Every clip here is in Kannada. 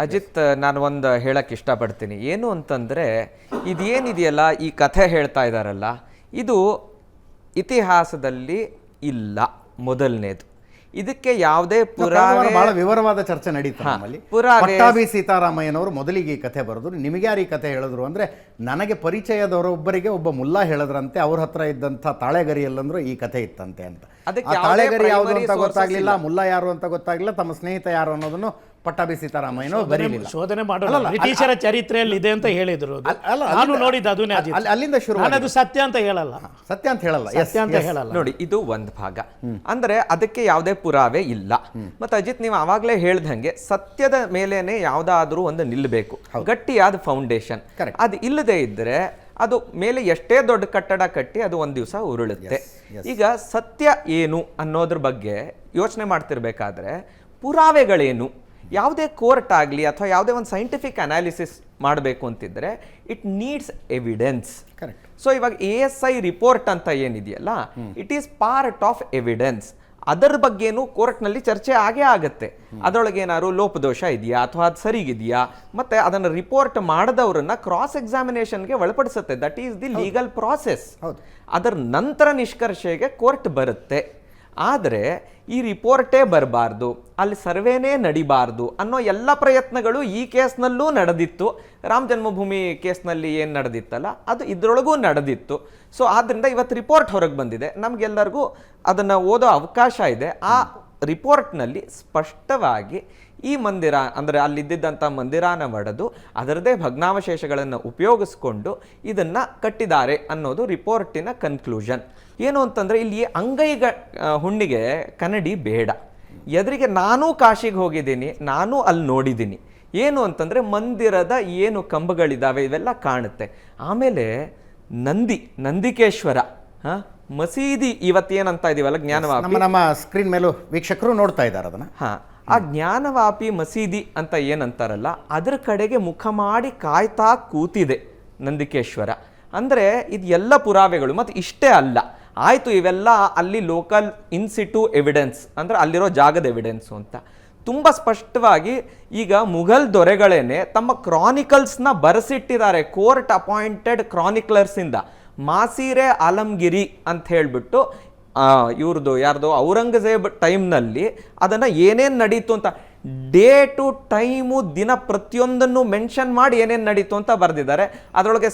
ಅಜಿತ್ ನಾನು ಒಂದು ಹೇಳಕ್ಕೆ ಇಷ್ಟಪಡ್ತೀನಿ. ಏನು ಅಂತಂದರೆ ಇದೇನಿದೆಯಲ್ಲ ಈ ಕಥೆ ಹೇಳ್ತಾ ಇದ್ದಾರಲ್ಲ ಇದು ಇತಿಹಾಸದಲ್ಲಿ ಇಲ್ಲ ಮೊದಲನೇದು. ಇದಕ್ಕೆ ಯಾವುದೇ ಪುರಾಣ ಬಹಳ ವಿವರವಾದ ಚರ್ಚೆ ನಡೀತು ನಮ್ಮಲ್ಲಿ. ಪುರಾವೆ- ಸೀತಾರಾಮಯ್ಯನವರು ಮೊದಲಿಗೆ ಈ ಕಥೆ ಬರೆದ್ರು. ನಿಮಗೆ ಯಾರು ಈ ಕಥೆ ಹೇಳಿದ್ರು ಅಂದರೆ ನನಗೆ ಪರಿಚಯದವರೊಬ್ಬರಿಗೆ ಒಬ್ಬ ಮುಲ್ಲಾ ಹೇಳಿದ್ರಂತೆ ಅವ್ರ ಹತ್ರ ಇದ್ದಂಥ ತಾಳೆಗರಿಯಲ್ಲಂದ್ರೂ ಈ ಕಥೆ ಇತ್ತಂತೆ ಅಂತ. ತಾಳೆಗರಿ ಯಾವುದು ಅಂತ ಗೊತ್ತಾಗ್ಲಿಲ್ಲ ಮುಲ್ಲಾ ಯಾರು ಅಂತ ಗೊತ್ತಾಗ್ಲಿಲ್ಲ ತಮ್ಮ ಸ್ನೇಹಿತ ಯಾರು ಅನ್ನೋದನ್ನು ಪಟ್ಟಾಭಿ ಸೀತಾರಾಮಯ್ಯನವರು ಬರೀಲಿಲ್ಲ. ಶೋಧನೆ ಮಾಡಲ್ಲ ಬ್ರಿಟಿಷರ ಚರಿತ್ರೆಯಲ್ಲಿ ಇದೆ ಅಂತ ಹೇಳಿದ್ರು ಅದು. ಅಲ್ಲ, ಅಲ್ಲ, ನಾನು ನೋಡಿದ್ದು ಅದನ್ನೇ ಅಲ್ಲಿ- ಅಲ್ಲಿಂದ ಶುರು ನಾನು ಅದು ಸತ್ಯ ಅಂತ ಹೇಳಲ್ಲ. ಸತ್ಯ ಅಂತ ಹೇಳಲ್ಲ. ಸತ್ಯ ಅಂತ ಹೇಳಲ್ಲ. ನೋಡಿ ಇದು ಒಂದು ಭಾಗ. ಅಂದ್ರೆ ಅದಕ್ಕೆ ಯಾವುದೇ ಪುರಾವೆ ಇಲ್ಲ. ಮತ್ತೆ ಅಜಿತ್ ನೀವು ಆವಾಗಲೇ ಹೇಳ್ದಂಗೆ ಸತ್ಯದ ಮೇಲೇನೆ ಯಾವ್ದಾದ್ರೂ ಒಂದು ನಿಲ್ಲಬೇಕು ಗಟ್ಟಿಯಾದ ಫೌಂಡೇಶನ್. ಅದು ಇಲ್ಲದೆ ಇದ್ರೆ ಅದು ಮೇಲೆ ಎಷ್ಟೇ ದೊಡ್ಡ ಕಟ್ಟಡ ಕಟ್ಟಿ ಅದು ಒಂದು ದಿವಸ ಉರುಳುತ್ತೆ. ಈಗ ಸತ್ಯ ಏನು ಅನ್ನೋದ್ರ ಬಗ್ಗೆ ಯೋಚನೆ ಮಾಡ್ತಿರ್ಬೇಕಾದ್ರೆ ಪುರಾವೆಗಳೇನು? ಯಾವುದೇ ಕೋರ್ಟ್ ಆಗಲಿ ಅಥವಾ ಯಾವುದೇ ಒಂದು ಸೈಂಟಿಫಿಕ್ ಅನಾಲಿಸಿಸ್ ಮಾಡಬೇಕು ಅಂತಿದ್ರೆ it needs evidence correct so ಇವಾಗ ಎ ಎಸ್ ಐ ರಿಪೋರ್ಟ್ ಅಂತ ಏನಿದೆಯಲ್ಲ it is part of evidence ಅದರ ಬಗ್ಗೆನೂ ಕೋರ್ಟ್ನಲ್ಲಿ ಚರ್ಚೆ ಆಗೇ ಆಗುತ್ತೆ. ಅದರೊಳಗೆ ಏನಾದ್ರು ಲೋಪದೋಷ ಇದೆಯಾ ಅಥವಾ ಅದು ಸರಿಗಿದೆಯಾ? ಮತ್ತೆ ಅದನ್ನು ರಿಪೋರ್ಟ್ ಮಾಡದವ್ರನ್ನ ಕ್ರಾಸ್ ಎಕ್ಸಾಮಿನೇಷನ್ಗೆ ಒಳಪಡಿಸುತ್ತೆ. That is the legal process. ಅದರ ನಂತರ ನಿಷ್ಕರ್ಷೆಗೆ ಕೋರ್ಟ್ ಬರುತ್ತೆ. ಆದರೆ ಈ ರಿಪೋರ್ಟೇ ಬರಬಾರ್ದು, ಅಲ್ಲಿ ಸರ್ವೇನೇ ನಡಿಬಾರ್ದು ಅನ್ನೋ ಎಲ್ಲ ಪ್ರಯತ್ನಗಳು ಈ ಕೇಸ್ನಲ್ಲೂ ನಡೆದಿತ್ತು. ರಾಮ ಜನ್ಮಭೂಮಿ ಕೇಸ್ನಲ್ಲಿ ಏನು ನಡೆದಿತ್ತಲ್ಲ, ಅದು ಇದರೊಳಗೂ ನಡೆದಿತ್ತು. ಸೊ ಆದ್ದರಿಂದ ಇವತ್ತು ರಿಪೋರ್ಟ್ ಹೊರಗೆ ಬಂದಿದೆ. ನಮಗೆಲ್ಲರಿಗೂ ಅದನ್ನು ಓದೋ ಅವಕಾಶ ಇದೆ. ಆ ರಿಪೋರ್ಟ್ನಲ್ಲಿ ಸ್ಪಷ್ಟವಾಗಿ ಈ ಮಂದಿರ, ಅಂದರೆ ಅಲ್ಲಿದ್ದಂಥ ಮಂದಿರಾನ ಒಡೆದು ಅದರದೇ ಭಗ್ನಾವಶೇಷಗಳನ್ನು ಉಪಯೋಗಿಸ್ಕೊಂಡು ಇದನ್ನು ಕಟ್ಟಿದ್ದಾರೆ ಅನ್ನೋದು ರಿಪೋರ್ಟಿನ ಕನ್ಕ್ಲೂಷನ್ ಏನು ಅಂತಂದರೆ ಇಲ್ಲಿ ಅಂಗೈಗ ಹುಣ್ಣಿಗೆ ಕನ್ನಡಿ ಬೇಡ. ಎದುರಿಗೆ ನಾನೂ ಕಾಶಿಗೆ ಹೋಗಿದ್ದೀನಿ, ನಾನು ಅಲ್ಲಿ ನೋಡಿದ್ದೀನಿ. ಏನು ಅಂತಂದರೆ ಮಂದಿರದ ಏನು ಕಂಬಗಳಿದ್ದಾವೆ ಇವೆಲ್ಲ ಕಾಣುತ್ತೆ. ಆಮೇಲೆ ನಂದಿ, ನಂದಿಕೇಶ್ವರ, ಹಾ? ಮಸೀದಿ ಇವತ್ತೇನಂತ ಇದೀವಲ್ಲ ಜ್ಞಾನವಾಪಿ? ನಮ್ಮ ನಮ್ಮ ಸ್ಕ್ರೀನ್ ಮೇಲೂ ವೀಕ್ಷಕರು ನೋಡ್ತಾ ಇದ್ದಾರೆ ಅದನ್ನ. ಹಾ ಆ ಜ್ಞಾನವಾಪಿ ಮಸೀದಿ ಅಂತ ಏನಂತಾರಲ್ಲ ಅದರ ಕಡೆಗೆ ಮುಖ ಮಾಡಿ ಕಾಯ್ತಾ ಕೂತಿದೆ ನಂದಿಕೇಶ್ವರ. ಅಂದರೆ ಇದು ಎಲ್ಲ ಪುರಾವೆಗಳು ಮತ್ತು ಇಷ್ಟೇ ಅಲ್ಲ. ಆಯಿತು ಇವೆಲ್ಲ ಅಲ್ಲಿ ಲೋಕಲ್ ಇನ್ಸಿಟು ಎವಿಡೆನ್ಸ್ ಅಂದರೆ ಅಲ್ಲಿರೋ ಜಾಗದ ಎವಿಡೆನ್ಸು ಅಂತ. ತುಂಬ ಸ್ಪಷ್ಟವಾಗಿ ಈಗ ಮುಘಲ್ ದೊರೆಗಳೇನೆ ತಮ್ಮ ಕ್ರಾನಿಕಲ್ಸ್ನ ಬರೆಸಿಟ್ಟಿದ್ದಾರೆ ಕೋರ್ಟ್ ಅಪಾಯಿಂಟೆಡ್ ಕ್ರಾನಿಕ್ಲರ್ಸಿಂದ ಮಾಸೀರೆ ಆಲಂಗಿರಿ ಅಂತ ಹೇಳಿಬಿಟ್ಟು ಇವ್ರದ್ದು ಯಾರ್ದು, ಔರಂಗಜೇಬ್ ಟೈಮ್ನಲ್ಲಿ ಅದನ್ನು ಏನೇನು ನಡೀತು ಅಂತ, ಡೇ ಟು ಟೈಮು ದಿನ ಪ್ರತಿಯೊಂದನ್ನು ಮೆನ್ಷನ್ ಮಾಡಿ ಏನೇನು ನಡೀತು ಅಂತ ಬರೆದಿದ್ದಾರೆ. ಅದರೊಳಗೆ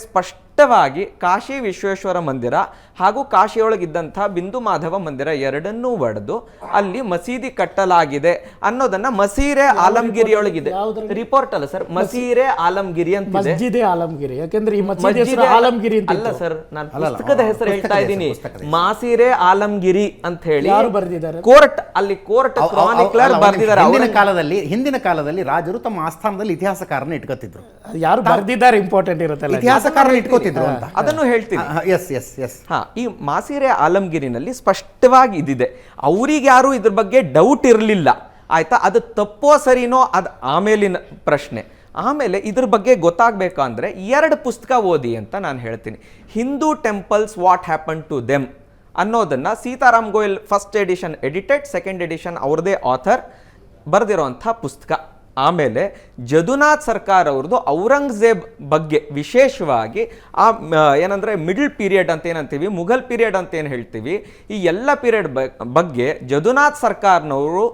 ಸ್ಪಷ್ಟವಾಗಿ ಕಾಶಿ ವಿಶ್ವೇಶ್ವರ ಮಂದಿರ ಹಾಗೂ ಕಾಶಿಯೊಳಗಿದ್ದಂಥ ಬಿಂದು ಮಾಧವ ಮಂದಿರ ಎರಡನ್ನೂ ಒಡೆದು ಅಲ್ಲಿ ಮಸೀದಿ ಕಟ್ಟಲಾಗಿದೆ ಅನ್ನೋದನ್ನ ಮಸೀರೆ ಆಲಂಗಿರಿಯೊಳಗಿದೆ. ರಿಪೋರ್ಟ್ ಅಲ್ಲ ಸರ್ ಮಸೀರೆ ಆಲಂಗಿರಿ ಅಂತ ಆಲಂಗಿರಿ. ಯಾಕಂದ್ರೆ ಈ ಮಸ್ಜಿದ್ ಆಲಂಗಿರಿ ಅಂತ ಅಲ್ಲ. ಸರ್ ನಾನು ಪುಸ್ತಕದ ಹೆಸರು ಹೇಳ್ತಾ ಇದ್ದೀನಿ. ಮಾಸಿರೆ ಆಲಂಗಿರಿ ಅಂತ ಹೇಳಿ ಯಾರು ಬರ್ದಿದ್ದಾರೆ? ಕೋರ್ಟ್ ಅಲ್ಲಿ ಕೋರ್ಟ್ ಕ್ರಾನಿಕ್ಲರ್ ಬರ್ದಿದ್ದಾರೆ ಹಿಂದಿನ ಕಾಲದಲ್ಲಿ ಹಿಂದಿನ ಕಾಲದಲ್ಲಿ ರಾಜರು ತಮ್ಮ ಆಸ್ಥಾನದಲ್ಲಿ ಇತಿಹಾಸಕಾರನ ಇಟ್ಕೋತಿದ್ರು ಯಾರು ಬರ್ದಿದ್ದಾರೆ? ಇಂಪಾರ್ಟೆಂಟ್ ಇರುತ್ತೆ ಇತಿಹಾಸಕಾರನ ಇಟ್ಕೋತಿದ್ರು. ಅಂತ. ಅದನ್ನು ಹೇಳ್ತೀನಿ. ಎಸ್ ಎಸ್ ಎಸ್ ಹಾ ಈ ಮಾಸಿರೆ ಆಲಂಗಿರಿನಲ್ಲಿ ಸ್ಪಷ್ಟವಾಗಿ ಇದಿದೆ. ಅವ್ರಿಗೆ ಯಾರು ಇದ್ರ ಬಗ್ಗೆ ಡೌಟ್ ಇರಲಿಲ್ಲ. ಆಯ್ತಾ? ಅದು ತಪ್ಪೋ ಸರಿನೋ ಅದು ಆಮೇಲಿನ ಪ್ರಶ್ನೆ. ಆಮೇಲೆ ಇದ್ರ ಬಗ್ಗೆ ಗೊತ್ತಾಗಬೇಕು ಅಂದರೆ ಎರಡು ಪುಸ್ತಕ ಓದಿ ಅಂತ ನಾನು ಹೇಳ್ತೀನಿ. Hindu temples what happen to them ಅನ್ನೋದನ್ನು Sitaram Goel first edition edited second edition ಅವ್ರದೇ ಆಥರ್ ಬರೆದಿರೋಂಥ ಪುಸ್ತಕ. ಆಮೇಲೆ ಜದುನಾಥ್ ಸರ್ಕಾರ ಅವ್ರದ್ದು ಔರಂಗಜೇಬ್ ಬಗ್ಗೆ ವಿಶೇಷವಾಗಿ ಆ ಏನಂದರೆ ಮಿಡಲ್ ಪೀರಿಯಡ್ ಅಂತ ಏನಂತೀವಿ, ಮುಘಲ್ ಪೀರಿಯಡ್ ಅಂತ ಏನು ಹೇಳ್ತೀವಿ, ಈ ಎಲ್ಲ ಪೀರಿಯಡ್ ಬಗ್ಗೆ ಜದುನಾಥ್ ಸರ್ಕಾರ್ನವರು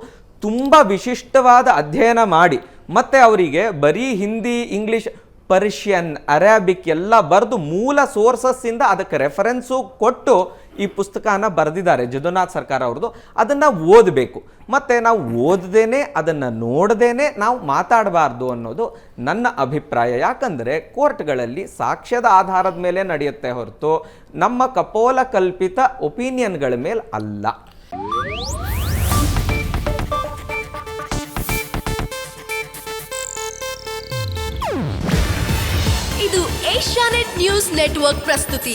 ತುಂಬ ವಿಶಿಷ್ಟವಾದ ಅಧ್ಯಯನ ಮಾಡಿ, ಮತ್ತು ಅವರಿಗೆ ಬರೀ ಹಿಂದಿ, ಇಂಗ್ಲೀಷ್, ಪರ್ಷಿಯನ್, ಅರೇಬಿಕ್ ಎಲ್ಲ ಬರೆದು ಮೂಲ ಸೋರ್ಸಸ್ಸಿಂದ ಅದಕ್ಕೆ ರೆಫರೆನ್ಸು ಕೊಟ್ಟು ಈ ಪುಸ್ತಕನ ಬರೆದಿದ್ದಾರೆ ಜದುನಾಥ್ ಸರ್ಕಾರ ಅವ್ರದ್ದು. ಅದನ್ನು ಓದಬೇಕು. ಮತ್ತು ನಾವು ಓದದೇನೆ, ಅದನ್ನು ನೋಡದೇನೆ ನಾವು ಮಾತಾಡಬಾರ್ದು ಅನ್ನೋದು ನನ್ನ ಅಭಿಪ್ರಾಯ. ಯಾಕಂದರೆ ಕೋರ್ಟ್ಗಳಲ್ಲಿ ಸಾಕ್ಷ್ಯದ ಆಧಾರದ ಮೇಲೆ ನಡೆಯುತ್ತೆ ಹೊರತು ನಮ್ಮ ಕಪೋಲ ಕಲ್ಪಿತ ಒಪಿನಿಯನ್ಗಳ ಮೇಲೆ ಅಲ್ಲ. ಇದು ಏಷ್ಯಾನೆಟ್ ನ್ಯೂಸ್ ನೆಟ್ವರ್ಕ್ ಪ್ರಸ್ತುತಿ.